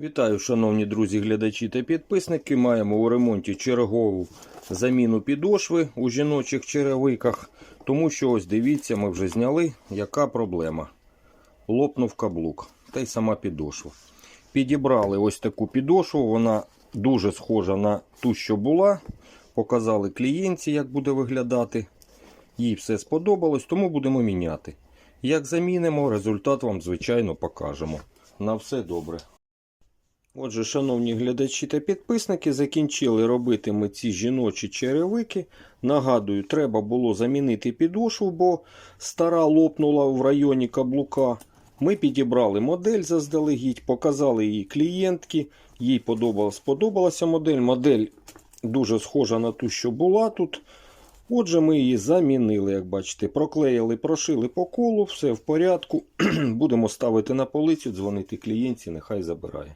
Вітаю, шановні друзі, глядачі та підписники. Маємо у ремонті чергову заміну підошви у жіночих черевиках. Тому що ось дивіться, ми вже зняли, яка проблема. Лопнув каблук та й сама підошва. Підібрали ось таку підошву, вона дуже схожа на ту, що була. Показали клієнтці, як буде виглядати. Їй все сподобалось, тому будемо міняти. Як замінимо, результат вам, звичайно, покажемо. На все добре. Отже, шановні глядачі та підписники, закінчили робити ми ці жіночі черевики. Нагадую, треба було замінити підошву, бо стара лопнула в районі каблука. Ми підібрали модель заздалегідь, показали її клієнтки. Їй подобалась, сподобалася модель. Модель дуже схожа на ту, що була тут. Отже, ми її замінили, як бачите, проклеїли, прошили по колу, все в порядку. Будемо ставити на полицю, дзвонити клієнтці, нехай забирає.